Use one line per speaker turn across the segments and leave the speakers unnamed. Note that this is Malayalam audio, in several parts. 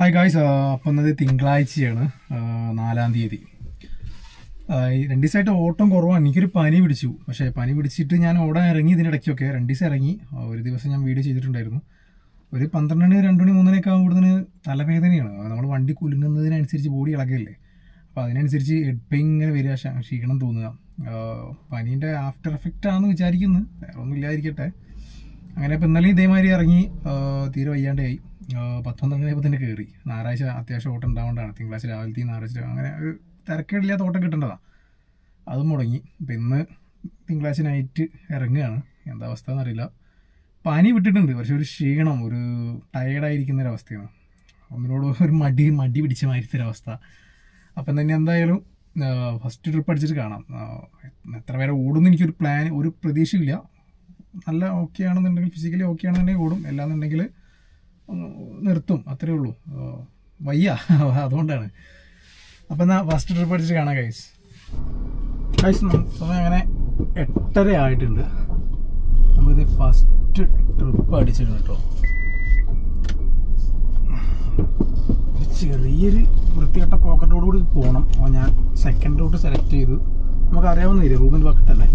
ഹായ് ഗായ്സ് അപ്പം ഇന്നത് തിങ്കളാഴ്ചയാണ് നാലാം തീയതി. രണ്ട് ദിവസമായിട്ട് ഓട്ടം കുറവാണ്. എനിക്കൊരു പനി പിടിച്ചു. പക്ഷേ പനി പിടിച്ചിട്ട് ഞാൻ ഓടാൻ ഇറങ്ങി ഇതിനിടയ്ക്കൊക്കെ രണ്ട് ദിവസം ഇറങ്ങി. ഒരു ദിവസം ഞാൻ വീഡിയോ ചെയ്തിട്ടുണ്ടായിരുന്നു. ഒരു പന്ത്രണ്ട് മണി രണ്ട് മണി മൂന്നിനൊക്കെ ആകുമ്പോഴത്തേന് തലവേദനയാണ്. നമ്മൾ വണ്ടി കുലുങ്ങുന്നതിനനുസരിച്ച് ബോഡി ഇളകല്ലേ? അപ്പോൾ അതിനനുസരിച്ച് ഹെഡ് പെയിൻ ഇങ്ങനെ വരിക ക്ഷ- ക്ഷീണം തോന്നുക. പനീന്റെ ആഫ്റ്റർ എഫക്റ്റ് ആണെന്ന് വിചാരിക്കുന്നു. വേറെ ഒന്നും ഇല്ലായിരിക്കട്ടെ അങ്ങനെ ഇപ്പം ഇന്നലെയും ഇതേമാതിരി ഇറങ്ങി തീരെ വയ്യാണ്ടായി. പത്ത് പന്ത്രണ്ട് മണിയപ്പോൾ തന്നെ കയറി ഞായറാഴ്ച അത്യാവശ്യം ഓട്ടം ഉണ്ടാവേണ്ടതാണ്. തിങ്കളാഴ്ച രാവിലത്തെ ഞായറാഴ്ച അങ്ങനെ ഒരു തിരക്കേടില്ലാത്ത ഓട്ടം കിട്ടേണ്ടതാണ് അതും മുടങ്ങി. അപ്പം ഇന്ന് തിങ്കളാഴ്ച നൈറ്റ് ഇറങ്ങുകയാണ്. എന്താ അവസ്ഥ എന്നറിയില്ല. പനി വിട്ടിട്ടുണ്ട്. പക്ഷെ ഒരു ക്ഷീണം ഒരു ടയേർഡായിരിക്കുന്ന ഒരവസ്ഥയാണ് ഒന്നിനോട് ഒരു മടി മടി പിടിച്ച മാതിരത്തെ ഒരവസ്ഥ അപ്പം തന്നെ എന്തായാലും ഫസ്റ്റ് ട്രിപ്പ് അടിച്ചിട്ട് കാണാം. എത്ര പേരെ ഓടുന്നു എനിക്കൊരു പ്ലാൻ ഒരു പ്രതീക്ഷയില്ല നല്ല ഓക്കെ ആണെന്നുണ്ടെങ്കിൽ ഫിസിക്കലി ഓക്കെ ആണെന്നുണ്ടെങ്കിൽ ഓടും. അല്ലാന്നുണ്ടെങ്കിൽ ഉം, നിർത്തും അത്രേ ഉള്ളൂ. വയ്യ. അതുകൊണ്ടാണ്. അപ്പം എന്നാൽ ഫസ്റ്റ് ട്രിപ്പ് അടിച്ച് കാണാം കൈസ് കൈസ് സമയം അങ്ങനെ എട്ടര ആയിട്ടുണ്ട്. നമുക്കിത് ഫസ്റ്റ് ട്രിപ്പ് അടിച്ചിട്ടുണ്ട് കേട്ടോ. ചെറിയൊരു വൃത്തികെട്ട പോക്കറ്റോട് കൂടി പോകണം അപ്പോൾ ഞാൻ സെക്കൻഡ് റൂട്ട് സെലക്ട് ചെയ്തു. നമുക്ക് അറിയാവുന്ന ഏരിയ റൂമിന്റെ പക്കത്തല്ലേ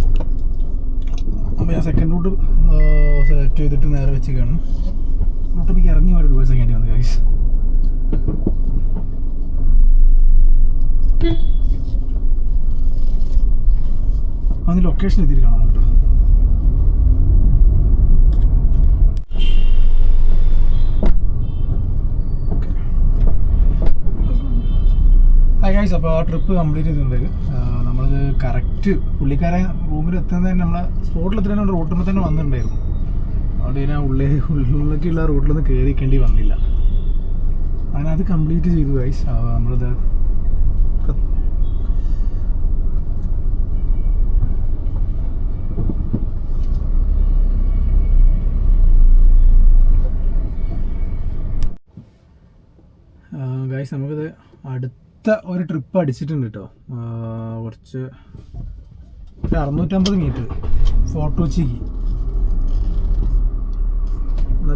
അപ്പോൾ ഞാൻ സെക്കൻഡ് റൂട്ട് സെലക്ട് ചെയ്തിട്ട് നേരെ വെച്ചേക്കാണ് റൂട്ടിലേക്ക് ഇറങ്ങി വേണ്ട ഒരു സെക്കൻഡ് വന്നു ഗൈസ് അതിന് ലൊക്കേഷൻ എത്തിയിട്ട് കാണാം കേട്ടോ ഹായ് അപ്പോൾ ആ ട്രിപ്പ് കംപ്ലീറ്റ് ചെയ്തിട്ടുണ്ട്. നമ്മളിത് കറക്റ്റ് പുള്ളിക്കാരെ റൂമിൽ എത്തുന്നത് തന്നെ നമ്മളെ സ്പോട്ടിൽ എത്തുന്നതിന് റൂട്ടുമ്പോൾ തന്നെ വന്നിട്ടുണ്ടായിരുന്നു. അതുകൊണ്ട് ഞാൻ ഉള്ളിൽ ഉള്ളിലേക്കുള്ള റൂട്ടിലൊന്നും കയറിക്കേണ്ടി വന്നില്ല. അങ്ങനെ അത് കംപ്ലീറ്റ് ചെയ്തു ഗൈസ് നമ്മളത് ഗൈസ് നമുക്കത് അടുത്ത ഒരു ട്രിപ്പ് അടിച്ചിട്ടുണ്ട് കേട്ടോ കുറച്ച് അറുന്നൂറ്റമ്പത് മീറ്റർ ഫോർട്ട് കൊച്ചിക്ക്.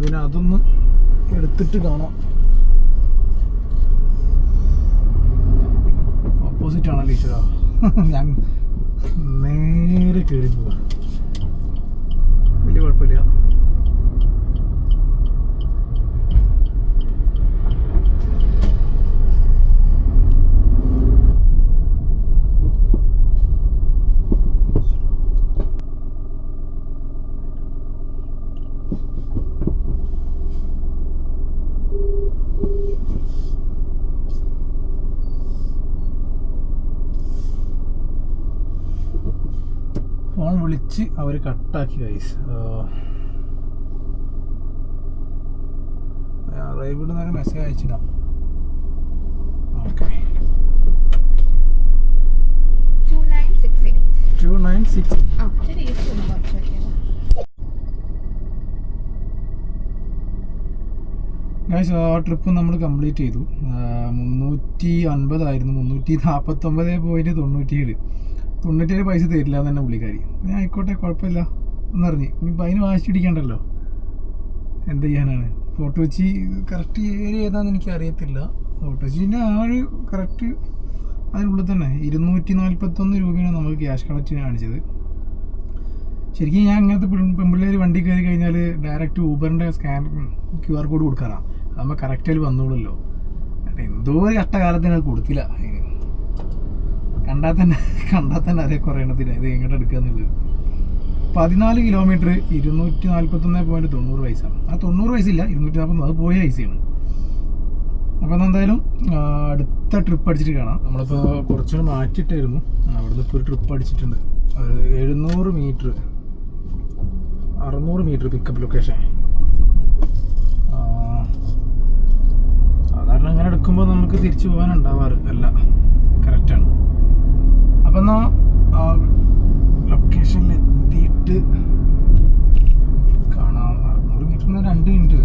എന്നാൽ പിന്നെ അതൊന്ന് എടുത്തിട്ട് കാണാം. ഓപ്പോസിറ്റ് ആണല്ലോ ഈശ്വര? ഞാൻ നേരെ കയറി പോവാ. വലിയ കുഴപ്പമില്ല. ഫോൺ വിളിച്ച് അവർ കട്ടാക്കി കൈസ് റൈവിഡ് നേരം മെസ്സേജ് അയച്ചിടാം. ഓക്കെ
2968.
ടു നയൻ സിക്സ്
ആ ശരി ഈ ഫോൺ കുറച്ച് വെക്കാം.
ഗൈസ് ആ ട്രിപ്പ് നമ്മൾ കംപ്ലീറ്റ് ചെയ്തു. മുന്നൂറ്റി അൻപതായിരുന്നു. മുന്നൂറ്റി നാൽപ്പത്തൊമ്പത് പോയിന്റ് തൊണ്ണൂറ്റിയേഴ്. തൊണ്ണൂറ്റിയേഴ് പൈസ തരില്ല എന്ന് തന്നെ പുള്ളിക്കാരി. ഞാൻ ആയിക്കോട്ടെ കുഴപ്പമില്ല. എന്നറിഞ്ഞ്. ഇനിയിപ്പോൾ അതിന് വാശി പിടിക്കണ്ടല്ലോ. എന്ത് ചെയ്യാനാണ്? ഫോട്ടോ വെച്ച് കറക്റ്റ് ഏരിയ ഏതാണെന്ന് എനിക്ക് അറിയത്തില്ല ഫോട്ടോ വെച്ചിന്റെ ആ ഒരു കറക്റ്റ് അതിനുള്ളിൽ തന്നെ ഇരുന്നൂറ്റി നാൽപ്പത്തൊന്ന് രൂപയാണ് നമുക്ക് ക്യാഷ് കളക്റ്റിന് കാണിച്ചത്. ശരിക്കും ഞാൻ ഇങ്ങനത്തെ പെൺ- പെൺപിള്ളേർ വണ്ടി കയറി കഴിഞ്ഞാൽ ഡയറക്റ്റ് ഊബറിന്റെ സ്കാൻ ക്യു ആർ കോഡ് കൊടുക്കാറാണ് അതാകുമ്പോൾ കറക്റ്റായി വന്നോളൂല്ലോ. എന്തോ ഒരു കഷ്ടകാലത്തിന് അത് കൊടുത്തില്ല. കണ്ടാൽ തന്നെ കണ്ടാൽ തന്നെ അറിയാം കുറേ എണ്ണത്തിന്. ഇത് എങ്ങോട്ട് എടുക്കാന്നുള്ളത് പതിനാല് കിലോമീറ്റർ ഇരുന്നൂറ്റി നാൽപ്പത്തൊന്ന് പോയിന്റ് തൊണ്ണൂറ് പൈസ. ആ തൊണ്ണൂറ് പൈസയില്ല ഇരുന്നൂറ്റി നാൽപ്പത്തൊന്ന് അത് പോയ പൈസയാണ് അപ്പോൾ എന്തായാലും അടുത്ത ട്രിപ്പ് അടിച്ചിട്ട് കാണാം. നമ്മളിപ്പോൾ കുറച്ചുകൂടെ മാറ്റിയിട്ടായിരുന്നു. അവിടുന്ന് ഇപ്പോൾ ഒരു ട്രിപ്പ് അടിച്ചിട്ടുണ്ട്. ഒരു എഴുന്നൂറ് മീറ്റർ അറുന്നൂറ് മീറ്റർ പിക്കപ്പ് ലൊക്കേഷൻ സാധാരണ അങ്ങനെ എടുക്കുമ്പോൾ നമുക്ക് തിരിച്ചു പോകാനുണ്ടാവാറ്. അല്ല കറക്റ്റാണ് അപ്പം എന്നാൽ ലൊക്കേഷനിൽ എത്തിയിട്ട് കാണാം. അറുന്നൂറ് മീറ്ററിന് രണ്ട് മിനിറ്റ്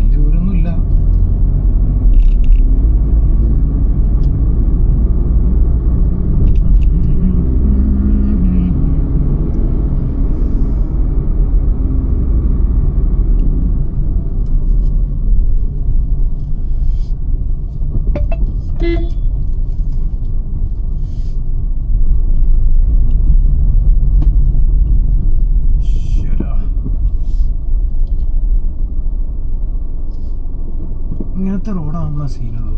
റോഡാകുമ്പോഴാണ് സീനുള്ളത്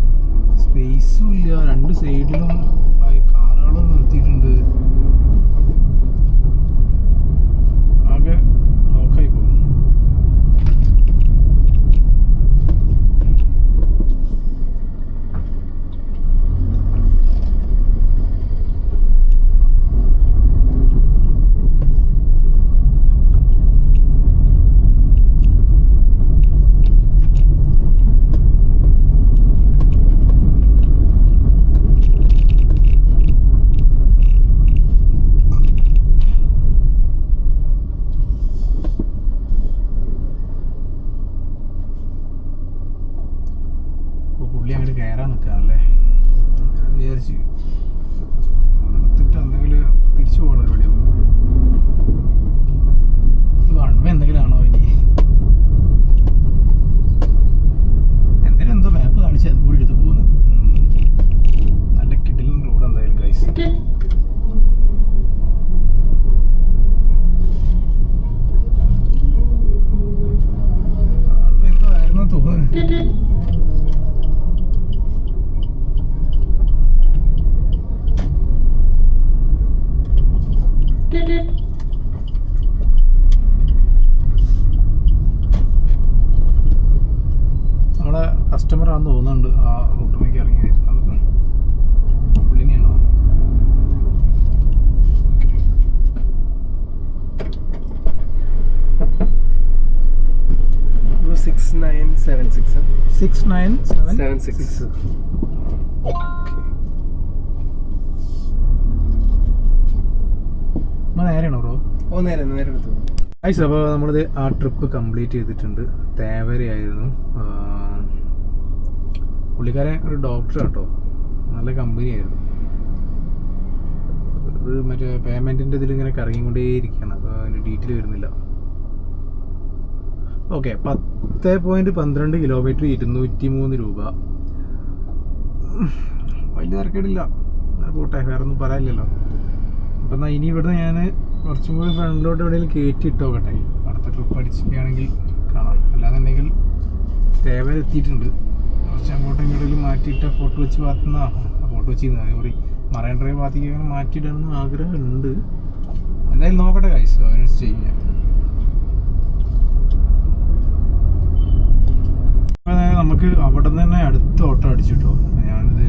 സ്പേസും ഇല്ല. രണ്ട് സൈഡിലും കാറുകളും നിർത്തിയിട്ടുണ്ട് ആകെ ലോക്കായി പോകും അപ്പോൾ പുള്ളി അങ്ങോട്ട് കയറാൻ നിൽക്കാണല്ലേ ഞാൻ വിചാരിച്ചു എടുത്തിട്ട് എന്തെങ്കിലും തിരിച്ചു പോകണം എവിടെയാവും ഇത് വൺവേ എന്തെങ്കിലും ആണോ ഇനി എന്തെങ്കിലും എന്തോ മാപ്പ് കാണിച്ച് അത് കൂടി എടുത്ത് പോകുന്നു നല്ല കിടിലൻ റോഡ് എന്തായാലും ഗൈസ് എന്തോ ആയിരുന്നു തോന്നുന്നു ആണെന്ന് തോന്നുന്നുണ്ട്. ആ ഓട്ടോമേക്ക് ഇറങ്ങി വരുന്നത് പുള്ളിനെയാണോ?
Six nine seven six
six nine seven
Seven
six നേരെയാണോ bro?
ഓ നേരെ നേരെ എടുത്തു.
ഐസ് അപ്പോൾ നമ്മളിത് ആ ട്രിപ്പ് കംപ്ലീറ്റ് ചെയ്തിട്ടുണ്ട്. തേവരയായിരുന്നു. പുള്ളിക്കാരൻ ഒരു ഡോക്ടർ കേട്ടോ നല്ല കമ്പനി ആയിരുന്നു. ഇത് മറ്റേ പേയ്മെന്റിന്റെ ഇതിൽ ഇങ്ങനെ കറങ്ങിക്കൊണ്ടേയിരിക്കുകയാണ്. അപ്പോൾ അതിന്റെ ഡീറ്റെയിൽ വരുന്നില്ല. ഓക്കെ പത്ത് പോയിന്റ് പന്ത്രണ്ട് കിലോമീറ്റർ ഇരുന്നൂറ്റി മൂന്ന് രൂപ. വലിയ തിരക്കേടില്ല. പോട്ടെ വേറെ ഒന്നും പറയാനില്ലല്ലോ. അപ്പം എന്നാൽ ഇനി ഇവിടുന്ന് ഞാൻ കുറച്ചും കൂടി ഫ്രണ്ടിലോട്ട് എവിടെയെങ്കിലും കയറ്റി ഇട്ടോക്കട്ടെ അടുത്ത ട്രിപ്പ് അടിച്ചിട്ടാണെങ്കിൽ കാണാം. അല്ലാന്നുണ്ടെങ്കിൽ തേവര എത്തിയിട്ടുണ്ട് കുറച്ച് അങ്ങോട്ടും ഇങ്ങോട്ടും മാറ്റിയിട്ട ഫോട്ടോ വെച്ച് ഭാഗത്തുനിന്ന് ഫോട്ടോ വെച്ച് സോറി മറൈൻ ഡ്രൈവ് ഭാഗത്തേക്ക് മാറ്റിയിടണമെന്ന് ആഗ്രഹമുണ്ട്. എന്തായാലും നോക്കട്ടെ കൈസ് അതിനനുസരിച്ച് ചെയ്യാം നമുക്ക് അവിടെ നിന്ന് തന്നെ അടുത്ത ഓട്ടോ അടിച്ചിട്ടോ ഞാനിത്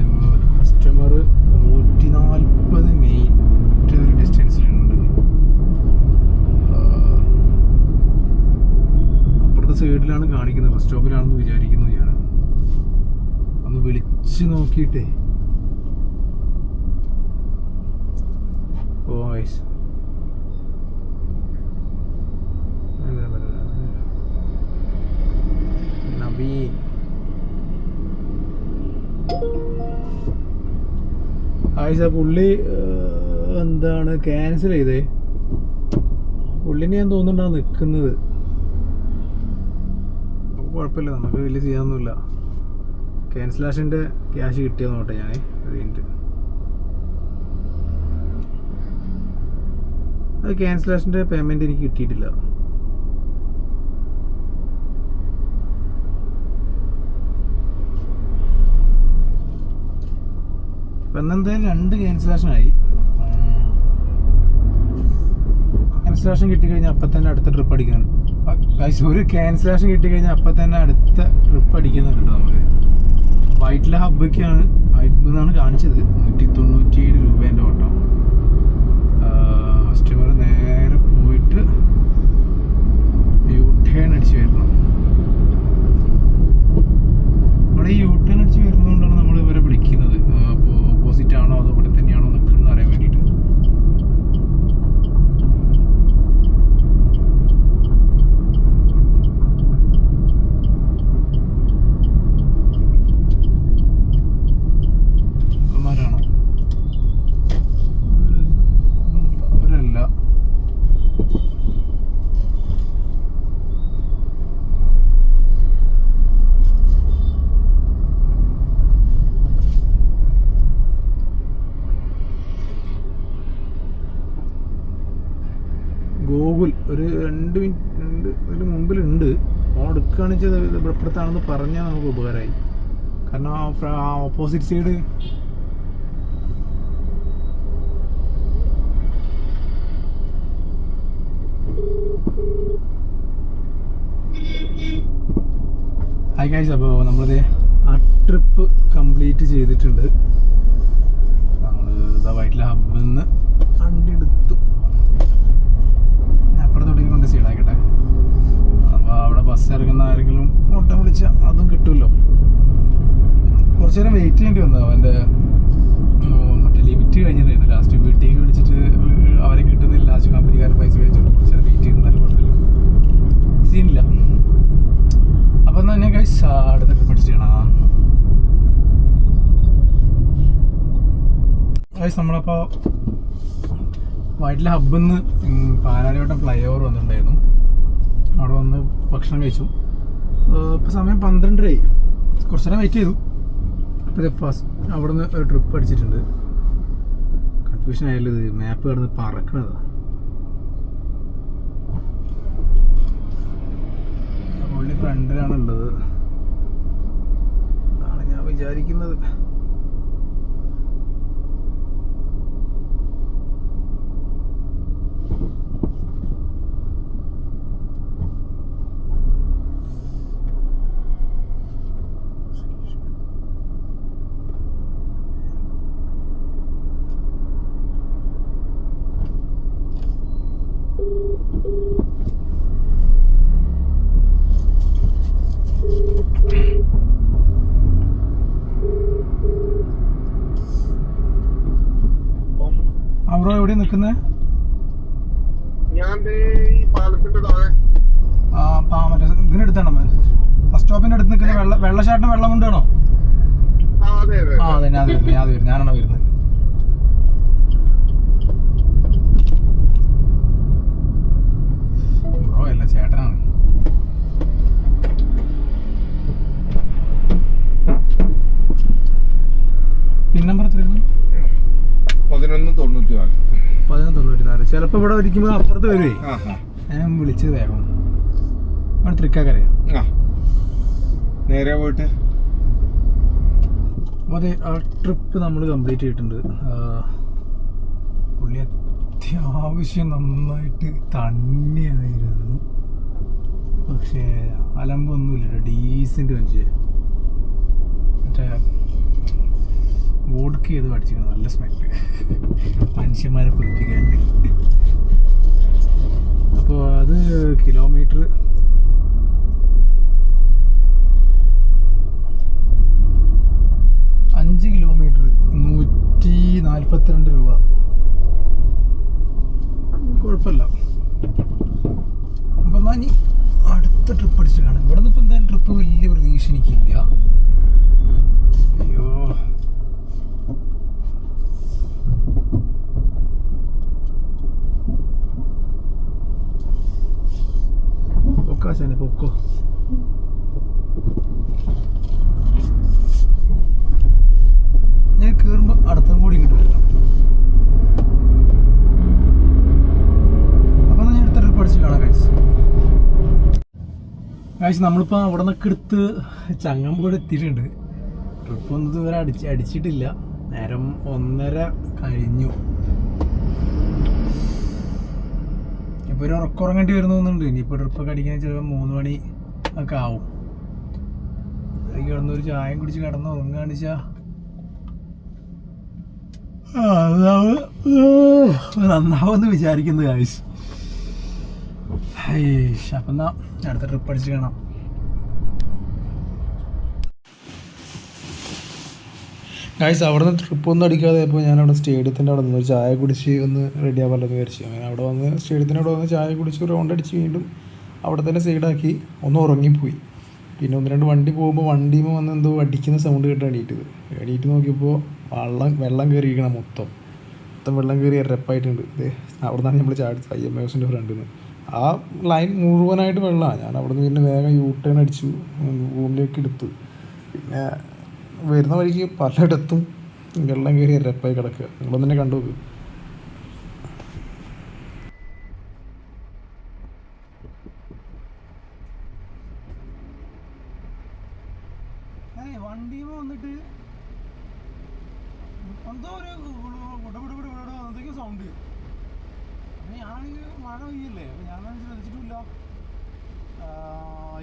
കസ്റ്റമർ നൂറ്റി നാൽപ്പത് മീറ്റർ ഡിസ്റ്റൻസിലുണ്ട് അപ്പുറത്തെ സൈഡിലാണ് കാണിക്കുന്നത്. ബസ് സ്റ്റോപ്പിലാണെന്ന് വിചാരിക്കുന്നു. ഞാൻ ഒന്ന് വിളിച്ച് നോക്കിയിട്ടേ. ഓ നബീൻ ആയിഷ പുള്ളി എന്താണ് ക്യാൻസൽ ചെയ്തേ? പുള്ളിനെ ഞാൻ തോന്നുന്നുണ്ടാ നിൽക്കുന്നത് കുഴപ്പമില്ല. നമുക്ക് വലിയ ചെയ്യാനൊന്നുമില്ല. ക്യാൻസലേഷന്റെ ക്യാഷ് കിട്ടിയെന്ന് നോട്ടെ ഞാൻ കഴിഞ്ഞിട്ട് അത് ക്യാൻസലേഷന്റെ പേയ്മെന്റ് എനിക്ക് കിട്ടിയിട്ടില്ല. ഇപ്പം എന്നെന്തായാലും രണ്ട് ക്യാൻസലേഷൻ ആയി. ക്യാൻസലേഷൻ കിട്ടിക്കഴിഞ്ഞാൽ അപ്പം തന്നെ അടുത്ത ട്രിപ്പ് അടിക്കുന്നുണ്ട്. ഒരു ക്യാൻസലേഷൻ കിട്ടിക്കഴിഞ്ഞാൽ അപ്പം തന്നെ അടുത്ത ട്രിപ്പ് അടിക്കുന്നുണ്ട് നമുക്ക്. വൈറ്റില ഹബ്ബൊക്കെയാണ്. ഹബ്ബ് കാണിച്ചത്. നൂറ്റി തൊണ്ണൂറ്റി ഏഴ് രൂപേന്റെ ഓട്ടോ. കസ്റ്റമർ നേരെ പോയിട്ട് യു ടേൺ അടിച്ച് വരണം. നമ്മുടെ ഈ യു ടേൺ അടിച്ച് വരുന്നതുകൊണ്ടാണ് നമ്മൾ ഇവരെ വിളിക്കുന്നത് അപ്പോൾ ഓപ്പോസിറ്റ് ആണോ അതോ ഇവിടെ തന്നെയാണോ നിൽക്കുന്നത് അറിയാൻ വേണ്ടിയിട്ട് അവന്മാരാണോ അവരല്ല ഗോകുൽ ഒരു രണ്ട് മിനിറ്റ് രണ്ട് ഒരു മുമ്പിലുണ്ട്. ഫോൺ എടുക്കുകയാണെന്ന് വെച്ചാൽ ഇവിടെപ്പെടുത്താണെന്ന് പറഞ്ഞാൽ നമുക്ക് ഉപകാരമായി കാരണം ആ ഓപ്പോസിറ്റ് സൈഡ് ഹായ് കാഴ്ച അപ്പോൾ നമ്മളിത് ആ ട്രിപ്പ് കംപ്ലീറ്റ് ചെയ്തിട്ടുണ്ട്. നമ്മൾ ഇതാ വൈറ്റിലെ ഹബ്ബിൽ നിന്ന് വണ്ടി എടുത്തു ഞാൻ അപ്പുറത്തോട്ടേക്ക് കൊണ്ട് സീഡാക്കട്ടെ അപ്പോൾ അവിടെ ബസ് ഇറങ്ങുന്ന ആരെങ്കിലും ഓട്ടം വിളിച്ചാൽ അതും കിട്ടുമല്ലോ കുറച്ചു നേരം വെയിറ്റ് ചെയ്യേണ്ടി വന്നു. അവന്റെ മറ്റേ ലിമിറ്റ് കഴിഞ്ഞിട്ടായിരുന്നു ലാസ്റ്റ് വീട്ടിലേക്ക് വിളിച്ചിട്ട് അവരെ കിട്ടുന്നില്ല. ലാസ്റ്റ് കമ്പനിക്കാർ പൈസ വെച്ചിട്ട് കുറച്ച് നേരം വെയിറ്റ് ചെയ്യുന്നാലും കുഴപ്പമില്ല. സീനില്ല. അപ്പം തന്നെ കഴിച്ച അടുത്ത ട്രിപ്പ് അടിച്ച് ചെയ്യണം കഴിച്ച് നമ്മളപ്പോൾ വയറ്റിലെ ഹബ്ബിൽ നിന്ന് പാലാരിവട്ടം ഫ്ലൈ ഓവർ വന്നിട്ടുണ്ടായിരുന്നു. അവിടെ വന്ന് ഭക്ഷണം കഴിച്ചു. ഇപ്പോൾ സമയം പന്ത്രണ്ടരയായി. കുറച്ച് നേരം വെയിറ്റ് ചെയ്തു. അപ്പോൾ ഫസ്റ്റ് അവിടെ നിന്ന് ഒരു ട്രിപ്പ് അടിച്ചിട്ടുണ്ട് കൺഫ്യൂഷൻ ആയാലും ഇത്. മാപ്പ് കിടന്ന് പറക്കണതാണ് ഫ്രണ്ടിലാണുള്ളത് അതാണ് ഞാൻ വിചാരിക്കുന്നത് അവിടെ എവിടെ നിൽക്കുന്നത്
ഞാൻ ദേ ഈ പാലത്തിന്റെ
ആ പാ മറ്റേ ഇതിനടുത്താണോ? ബസ് സ്റ്റോപ്പിന്റെ അടുത്ത് നിൽക്കുന്ന വെള്ള വെള്ള ഷർട്ടും വെള്ളം കൊണ്ടാണോ
ആ അതെ അതെ
ഞാൻ വരുന്നത് ഞാൻ അത് വരുന്നത് വരുന്നത്. ബ്രോ അല്ല ചേട്ടനാണ്. പിൻ നമ്പർ എത്രയാണ്?
പതിനൊന്ന് തൊണ്ണൂറ്റി നാല്
പതിനൊന്ന് തൊണ്ണൂറ്റിനാല്. ചിലപ്പോൾ ഇവിടെ ഇരിക്കുമ്പോൾ അപ്പുറത്ത് വരുവേ. ഞാൻ വിളിച്ചത് വേഗം. അവിടെ തൃക്കാക്കരയോ
നേരെ പോയിട്ട്?
അപ്പോൾ അതെ ആ ട്രിപ്പ് നമ്മൾ കംപ്ലീറ്റ് ചെയ്തിട്ടുണ്ട്. പുള്ളി അത്യാവശ്യം നന്നായിട്ട് തണ്ണിയായിരുന്നു. പക്ഷേ അലമ്പൊന്നുമില്ല ഡീസന്റ് മനുഷ്യ മറ്റേ വോഡ്ക്ക് ചെയ്ത് പഠിച്ചിരിക്കണം നല്ല സ്മെല്ല് മനുഷ്യന്മാരെ കുളിപ്പിക്കാൻ അപ്പോൾ അത് കിലോമീറ്റർ അഞ്ച് കിലോമീറ്റർ നൂറ്റി നാൽപ്പത്തിരണ്ട് രൂപ. കുഴപ്പമില്ല. അപ്പം എന്നാൽ ഇനി അടുത്ത ട്രിപ്പ് അടിച്ചിട്ട് കാണാം. ഇവിടെ നിന്ന് ഇപ്പം എന്തായാലും ട്രിപ്പ് വലിയ പ്രതീക്ഷ എനിക്കില്ല അയ്യോ പൊക്കോ ശനി പൊക്കോ ഞാൻ കയറുമ്പോൾ അടുത്തും കൂടി ഇങ്ങോട്ട് വരണം അപ്പം ഞാൻ അടുത്ത ട്രിപ്പ് അടിച്ച് കാണാം ഗൈസ് ഗൈസ് നമ്മളിപ്പോൾ അവിടെ നിന്നൊക്കെ എടുത്ത് ചങ്ങമ്പൂട് എത്തിയിട്ടുണ്ട്. ട്രിപ്പ് ഒന്നും ഇതുവരെ അടിച്ച് അടിച്ചിട്ടില്ല. നേരം ഒന്നര കഴിഞ്ഞു. ഇപ്പോൾ ഒരു ഉറക്കുറങ്ങേണ്ടി വരുന്നുണ്ട് ഇനിയിപ്പോൾ ട്രിപ്പൊക്കെ അടിക്കാൻ ചിലപ്പോൾ മൂന്ന് മണി ഒക്കെ ആവും. കിടന്നൊരു ചായം കുടിച്ച് കിടന്ന് ഉറങ്ങുകയാണെന്ന് വെച്ചാൽ നന്നാവെന്ന് വിചാരിക്കുന്നു കാശ് അപ്പം എന്നാ അടുത്ത ട്രിപ്പ് അടിച്ച് കാണാം. ഗായ്സ് അവിടെ നിന്ന് ട്രിപ്പ് ഒന്നും അടിക്കാതെ ഇപ്പോൾ ഞാൻ അവിടെ സ്റ്റേഡിയത്തിന്റെ അവിടെ നിന്ന് ചായ കുടിച്ച് ഒന്ന് റെഡി ആവാമല്ലോ എന്ന് വിചാരിച്ചു. അങ്ങനെ അവിടെ വന്ന് സ്റ്റേഡിയത്തിന്റെ അവിടെ വന്ന് ചായ കുടിച്ച് റൗണ്ട് അടിച്ച് വീണ്ടും അവിടെ തന്നെ സൈഡാക്കി ഒന്ന് ഉറങ്ങിപ്പോയി. പിന്നെ ഒന്ന് രണ്ട് വണ്ടി പോകുമ്പോൾ വണ്ടിയിൽ വന്ന് എന്തോ അടിക്കുന്ന സൗണ്ട് കേട്ട് എണീറ്റത്. എണീറ്റ് നോക്കിയപ്പോൾ വെള്ളം വെള്ളം കയറിയിരിക്കണം മൊത്തം. മൊത്തം വെള്ളം കയറി എരപ്പായിട്ടുണ്ട് ഇത് അവിടെ നിന്നാണ് നമ്മൾ ചാടിച്ചത് ഐ എം എസിന്റെ ഫ്രണ്ടിൽ നിന്ന് ആ ലൈൻ മുഴുവനായിട്ട് വെള്ളമാണ് ഞാൻ അവിടെ നിന്ന് പിന്നെ വേഗം യൂ ടേൺ അടിച്ചു റൂമിലേക്ക് എടുത്തു. പിന്നെ വരുന്ന വഴിക്ക് പലയിടത്തും വെള്ളം കയറി ഇരപ്പായി കിടക്കുക. നിങ്ങളും തന്നെ കണ്ടു നോക്ക്.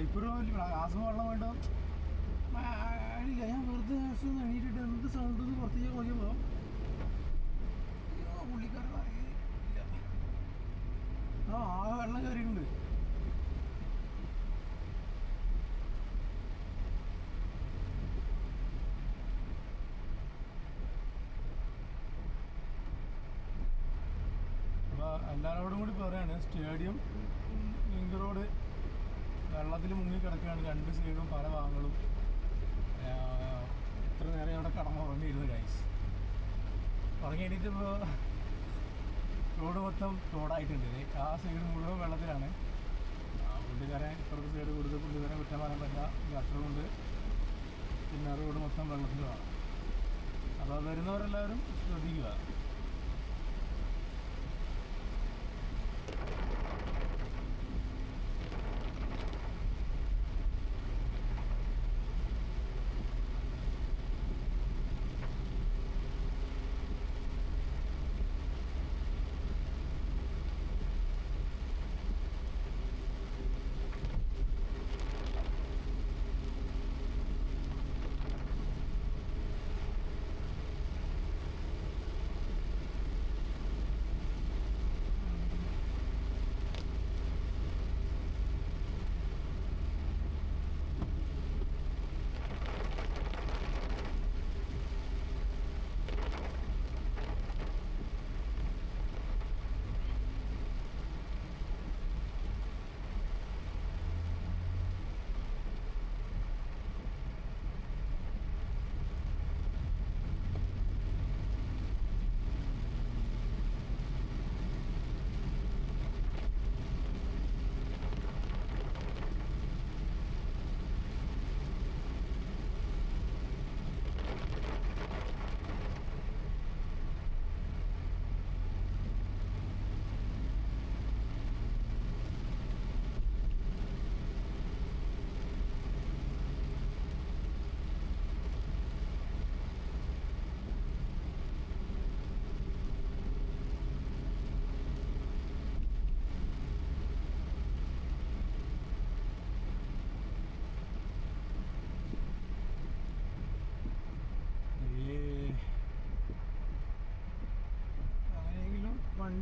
ഇപ്പോഴും ആസുഖം വെള്ളം വേണ്ട. ഇല്ല ഞാൻ വെറുതെ എണീറ്റിട്ട് സൗണ്ട് ഒന്ന് പുറത്തേക്ക് നോക്കിയപ്പോൾ അയ്യോ പുള്ളിക്കാരൻ അറിയില്ല ആ ആകെ വെള്ളം കയറിയിട്ടുണ്ട്. എല്ലാവരോടും കൂടി പറയാണ് സ്റ്റേഡിയം ലിങ്ക് റോഡ് വെള്ളത്തിൽ മുങ്ങി കിടക്കുകയാണ് രണ്ട് സൈഡും പല ഭാഗങ്ങളും എത്ര നേരം അവിടെ കടന്നുറങ്ങിയിരുന്നു ഗൈസ് ഉറങ്ങി എണീറ്റപ്പോൾ റോഡ് മൊത്തം തോടായിട്ടുണ്ട്. ദേ ആ സൈഡ് മുഴുവൻ വെള്ളത്തിലാണ്. പുള്ളിക്കാരൻ ഇപ്പുറത്തെ സൈഡ് കൊടുത്ത് പുള്ളിക്കാരൻ കുറ്റം പറയാൻ പറ്റില്ല. യാത്ര കൊണ്ട് പിന്നെ റോഡ് മൊത്തം വെള്ളത്തിലാണ് അപ്പോൾ വരുന്നവരെല്ലാവരും ശ്രദ്ധിക്കുക.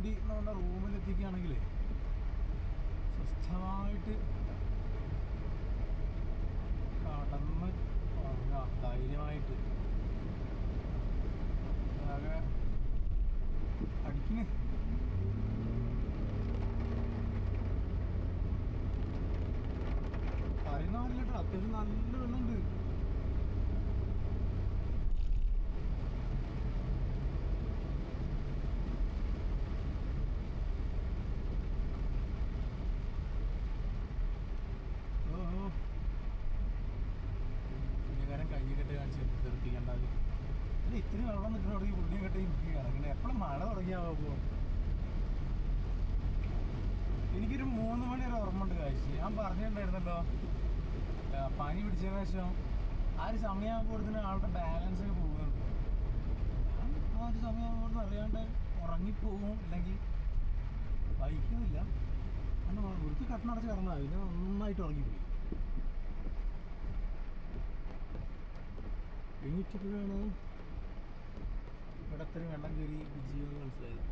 വണ്ടി നമ്മുടെ റൂമിൽ എത്തിക്കുകയാണെങ്കിൽ സ്വസ്ഥമായിട്ട് കടന്ന് ഉറങ്ങാം ധൈര്യമായിട്ട്. ആകെ അടിക്കണ്. പറയുന്ന കേട്ടോ അത്യാവശ്യം നല്ല വെള്ളമുണ്ട്. അല്ല ഇത്തിരി വെള്ളം നിൽക്കുന്ന തുടങ്ങി പുള്ളിയും കെട്ടി ഇറങ്ങണേ എപ്പോഴും മഴ തുടങ്ങിയാവോ എനിക്കൊരു മൂന്ന് മണി വരെ ഓർമ്മയുണ്ട് കാഴ്ച ഞാൻ പറഞ്ഞിട്ടുണ്ടായിരുന്നല്ലോ പനി പിടിച്ചതിന് ശേഷം ആ ഒരു സമയമാകുമ്പോഴത്തേന് ആളുടെ ബാലൻസ് ഒക്കെ പോകുന്നുണ്ട് ഞാൻ ആ ഒരു സമയമാകുമ്പോൾ അറിയാണ്ട് ഉറങ്ങിപ്പോകും അല്ലെങ്കിൽ വഹിക്കുന്നില്ല അങ്ങനെ വൃത്തി കട്ടണടച്ച് കിടന്നാൽ പിന്നെ നന്നായിട്ട് ഉറങ്ങിപ്പോയി. എണീറ്റപ്പോഴാണ് ഇവിടെ ഇത്രയും വെള്ളം കയറി ജീവിതം മനസ്സിലായത്